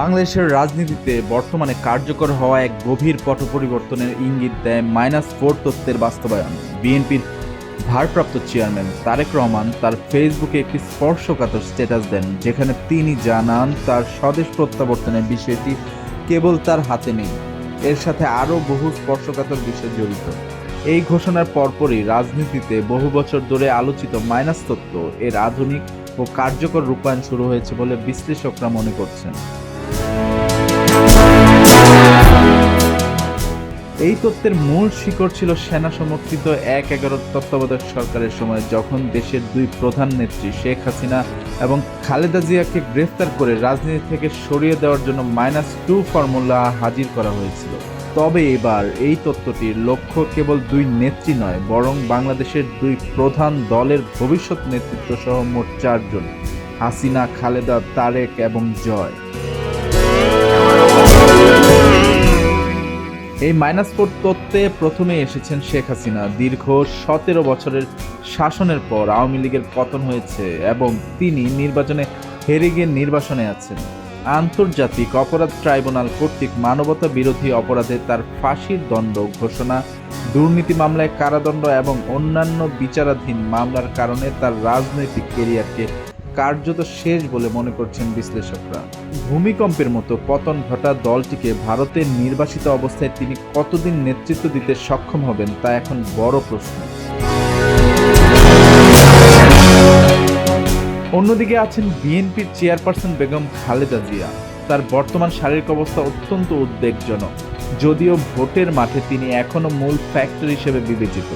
বাংলাদেশের রাজনীতিতে বর্তমানে কার্যকর হওয়া এক গভীর পট পরিবর্তনের ইঙ্গিত দেয় মাইনাস ফোর তত্ত্বের বাস্তবায়ন। বিএনপির ভারপ্রাপ্ত চেয়ারম্যান তারেক রহমান তার ফেসবুকে একটি স্পর্শকাতর স্ট্যাটাস দেন, যেখানে তিনি জানান, তার স্বদেশ প্রত্যাবর্তনের বিষয়টি কেবল তার হাতে নেই। এর সাথে আরও বহু স্পর্শকাতর বিষয় জড়িত। এই ঘোষণার পরপরই রাজনীতিতে বহু বছর ধরে আলোচিত মাইনাস তত্ত্ব এর আধুনিক ও কার্যকর রূপায়ণ শুরু হয়েছে বলে বিশ্লেষকরা মনে করছেন। এই তত্ত্বের মূল শিকড় ছিল সেনা সমর্থিত এক এগারো তত্ত্বাবধায়ক সরকারের সময় যখন দেশের দুই প্রধান নেত্রী শেখ হাসিনা এবং খালেদা জিয়াকে গ্রেফতার করে রাজনীতি থেকে সরিয়ে দেওয়ার জন্য মাইনাস টু ফর্মুলা হাজির করা হয়েছিল। তবে এবার এই তত্ত্বটির লক্ষ্য কেবল দুই নেত্রী নয়, বরং বাংলাদেশের দুই প্রধান দলের ভবিষ্যৎ নেতৃত্ব সহ মোট চারজন, হাসিনা, খালেদা, তারেক এবং জয়। এই মাইনাস ফোর তত্ত্বে প্রথমে এসেছেন শেখ হাসিনা। দীর্ঘ সতেরো বছরের শাসনের পর আওয়ামী লীগের পতন হয়েছে এবং তিনি নির্বাচনে হেরে গিয়ে নির্বাসনে আছেন। আন্তর্জাতিক অপরাধ ট্রাইব্যুনাল কর্তৃক মানবতা বিরোধী অপরাধে তার ফাঁসির দণ্ড ঘোষণা, দুর্নীতি মামলায় কারাদণ্ড এবং অন্যান্য বিচারাধীন মামলার কারণে তার রাজনৈতিক কেরিয়ারকে কার্যত শেষ বলে মনে করছেন বিশ্লেষকরা। ভূমিকম্পের মতো পতন ঘটা দলটিকে ভারতের নির্বাসিত অবস্থায় তিনি কতদিন নেতৃত্ব দিতে সক্ষম হবেন তা এখন বড় প্রশ্ন। অন্যদিকে আছেন বিএনপির চেয়ারপারসন বেগম খালেদা জিয়া। তার বর্তমান শারীরিক অবস্থা অত্যন্ত উদ্বেগজনক। যদিও ভোটের মাঠে তিনি এখনও মূল ফ্যাক্টর হিসেবে বিবেচিত।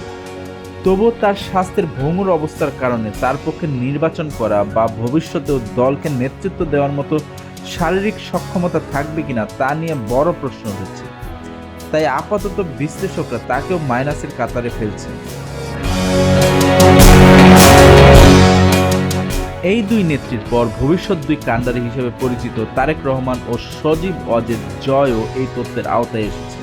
তবুও তার স্বাস্থ্যের ভঙ্গুর অবস্থার কারণে তার পক্ষে নির্বাচন করা বা ভবিষ্যতেও দলকে নেতৃত্ব দেওয়ার মতো শারীরিক সক্ষমতা থাকবে কিনা তা নিয়ে বড় প্রশ্ন উঠেছে। তাই আপাতত বিশ্লেষকরা তাকেও মাইনাসের কাতারে ফেলছে। এই দুই নেত্রীর পর ভবিষ্যৎ দুই কাণ্ডারি হিসেবে পরিচিত তারেক রহমান ও সজীব অজের জয়ও এই তত্ত্বের আওতায় এসেছে।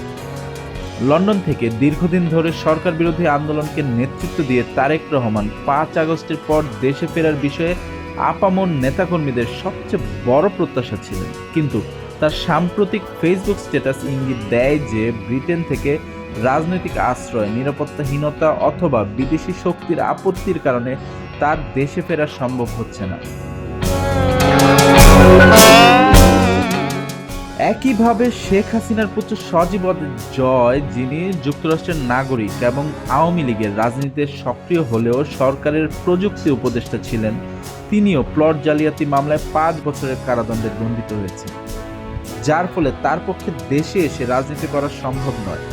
লন্ডন থেকে দীর্ঘদিন ধরে সরকার বিরোধী আন্দোলনকে নেতৃত্ব দিয়ে তারেক রহমান পাঁচ আগস্টের পর দেশে ফেরার বিষয়ে আপামর নেতাকর্মীদের সবচেয়ে বড় প্রত্যাশা ছিলেন। কিন্তু তার সাম্প্রতিক ফেসবুক স্ট্যাটাস ইঙ্গিত দেয় যে ব্রিটেন থেকে রাজনৈতিক আশ্রয়, নিরাপত্তাহীনতা অথবা বিদেশি শক্তির আপত্তির কারণে তার দেশে ফেরা সম্ভব হচ্ছে না। একইভাবে শেখ হাসিনার পুত্র সজীব জয়, যিনি যুক্তরাষ্ট্রের নাগরিক এবং আওয়ামী লীগের রাজনীতিতে সক্রিয় হলেও সরকারের প্রযুক্তি উপদেষ্টা ছিলেন, তিনিও প্লট জালিয়াতি মামলায় পাঁচ বছরের কারাদণ্ডে দণ্ডিত হয়েছে যার ফলে তার পক্ষে দেশে এসে রাজনীতি করা সম্ভব নয়।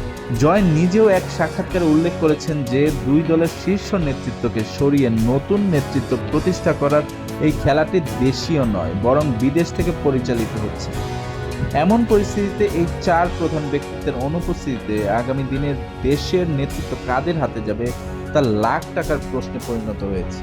জয় নিজেও এক সাক্ষাৎকারে উল্লেখ করেছেন যে, দুই দলের শীর্ষ নেতৃত্বকে সরিয়ে নতুন নেতৃত্ব প্রতিষ্ঠা করার এই খেলাটি দেশীয় নয়, বরং বিদেশ থেকে পরিচালিত হচ্ছে। এমন পরিস্থিতিতে এই চার প্রধান ব্যক্তিত্বের অনুপস্থিতিতে আগামী দিনের দেশের নেতৃত্ব কাদের হাতে যাবে তা লাখ টাকার প্রশ্নে পরিণত হয়েছে।